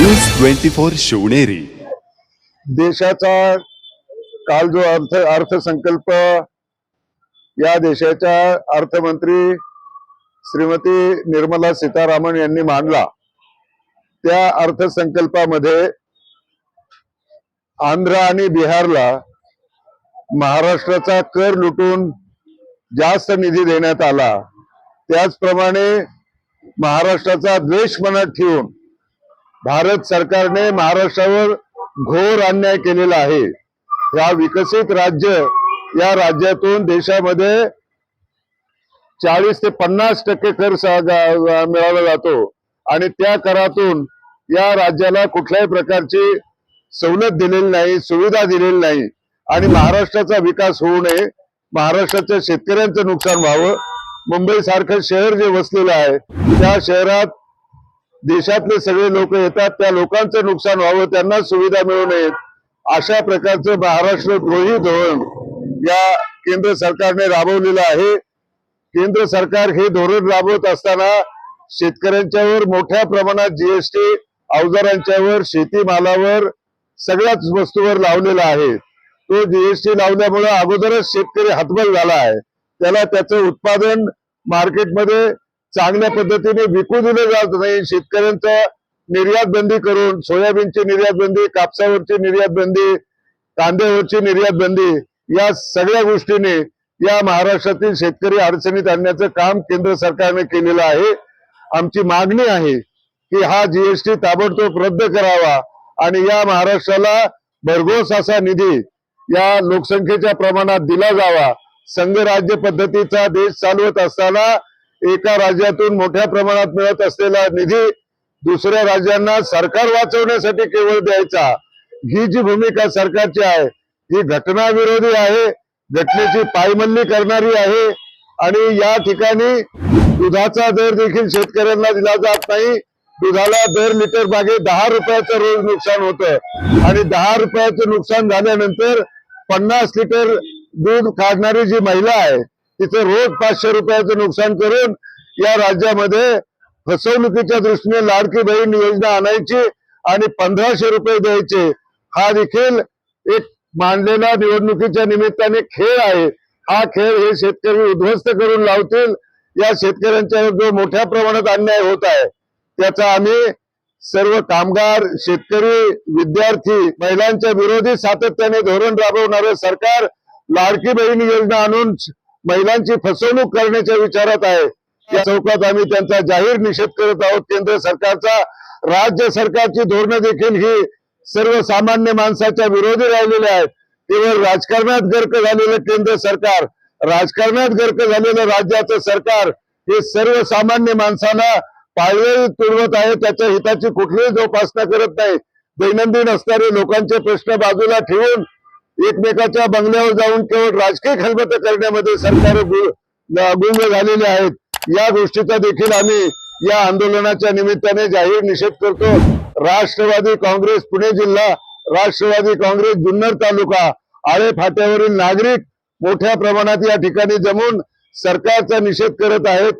News twenty four Shivneri. देशाचा काल जो अर्थ अर्थसंकल्प या देशाच्या अर्थमंत्री श्रीमती निर्मला सीतारामन यांनी मांडला त्या अर्थसंकल्पामध्ये आंध्र आणि बिहारला महाराष्ट्राचा कर लुटून जास्त निधी देण्यात आला. त्याचप्रमाणे महाराष्ट्राचा द्वेष मनात ठेवून भारत सरकारने महाराष्ट्रावर घोर अन्याय केलेला आहे. या विकसित राज्य या राज्यातून देशामध्ये चाळीस ते पन्नास टक्के कर सा- मिळवला जातो. आणि त्या करातून या राज्याला कुठल्याही प्रकारची सवलत दिलेली नाही सुविधा दिलेली नाही. आणि महाराष्ट्राचा विकास होऊ नये महाराष्ट्राच्या शेतकऱ्यांचं नुकसान व्हावं. मुंबई सारखं शहर जे वसलेलं आहे त्या शहरात देशातले सगळे लोक येतात त्या लोकांचं नुकसान व्हावं त्यांना सुविधा मिळू नयेत अशा प्रकारचं महाराष्ट्र द्रोही धोरण या केंद्र सरकारने राबवलेलं आहे. केंद्र सरकार हे धोरण राबवत असताना शेतकऱ्यांच्यावर मोठ्या प्रमाणात जीएसटी अवजारांच्यावर शेतीमालावर सगळ्याच वस्तूवर लावलेला आहे. तो जीएसटी लावल्यामुळे अगोदरच शेतकरी हतबल झाला आहे. त्याला त्याचं उत्पादन मार्केटमध्ये चांगल्या पद्धतीने विकू दिले जात नाही. शेतकऱ्यांचा निर्यात बंदी करून सोयाबीनची निर्यात बंदी कापसावरची निर्यात बंदी कांद्यावरची निर्यात बंदी या सगळ्या गोष्टीने या महाराष्ट्रातील शेतकरी अडचणीत आणण्याचं काम केंद्र सरकारने केलेलं आहे. आमची मागणी आहे की हा जीएसटी ताबडतोब रद्द करावा आणि या महाराष्ट्राला भरघोस असा निधी या लोकसंख्येच्या प्रमाणात दिला जावा. संघराज्य पद्धतीचा देश चालवत असताना एका राज्यातून मोठ्या प्रमाणात मिळत असलेला निधी दुसऱ्या राज्यांना सरकार वाचवण्यासाठी केवळ द्यायचा. ही जी भूमिका सरकारची आहे ही घटनाविरोधी आहे घटनेची पायमल्ली करणारी आहे आणि या ठिकाणी दुधाचा दर देखील शेतकऱ्यांना दिला जात नाही. दुधाला दर लिटर मागे दहा रुपयाचं रोज नुकसान होतं. आणि दहा रुपयाचं नुकसान झाल्यानंतर पन्नास लिटर दूध काढणारी जी महिला आहे तिथं रोज पाचशे रुपयाचं नुकसान करून या राज्यामध्ये फसवणुकीच्या दृष्टीने लाडकी बहीण योजना आणायची आणि पंधराशे रुपये द्यायचे. हा देखील एक मांडलेला निवडणुकीच्या निमित्ताने खेळ आहे. हा खेळ हे शेतकरी उद्ध्वस्त करून लावतील. या शेतकऱ्यांच्यावर जो मोठ्या प्रमाणात अन्याय होत आहे त्याचा आम्ही सर्व कामगार शेतकरी विद्यार्थी महिलांच्या विरोधी सातत्याने धोरण राबवणारं सरकार लाडकी बहीण योजना आणून महिलांची फसवणूक करण्याच्या विचारात आहे. या चौकात आम्ही त्यांचा जाहीर निषेध करत आहोत. केंद्र सरकारचा राज्य सरकारची धोरणं देखील ही सर्वसामान्य माणसाच्या विरोधी राहिलेले आहेत. केवळ राजकारणात गर्क झालेलं केंद्र सरकार राजकारणात गर्क झालेलं राज्याचं सरकार हे सर्वसामान्य माणसांना पाळवे तुडवत आहे. त्याच्या हिताची कुठलीही जोपासना करत नाही. दैनंदिन असणारे लोकांचे प्रश्न बाजूला ठेवून एकमेकाच्या बंगल्यावर जाऊन केवळ राजकीय खलबत करण्यामध्ये सरकार गुंग झालेले आहेत. या गोष्टीचा देखील आम्ही या आंदोलनाच्या निमित्ताने जाहीर निषेध करतो. राष्ट्रवादी काँग्रेस पुणे जिल्हा राष्ट्रवादी काँग्रेस जुन्नर तालुका आळे फाट्यावरील नागरिक मोठ्या प्रमाणात या ठिकाणी जमून सरकारचा निषेध करत आहेत.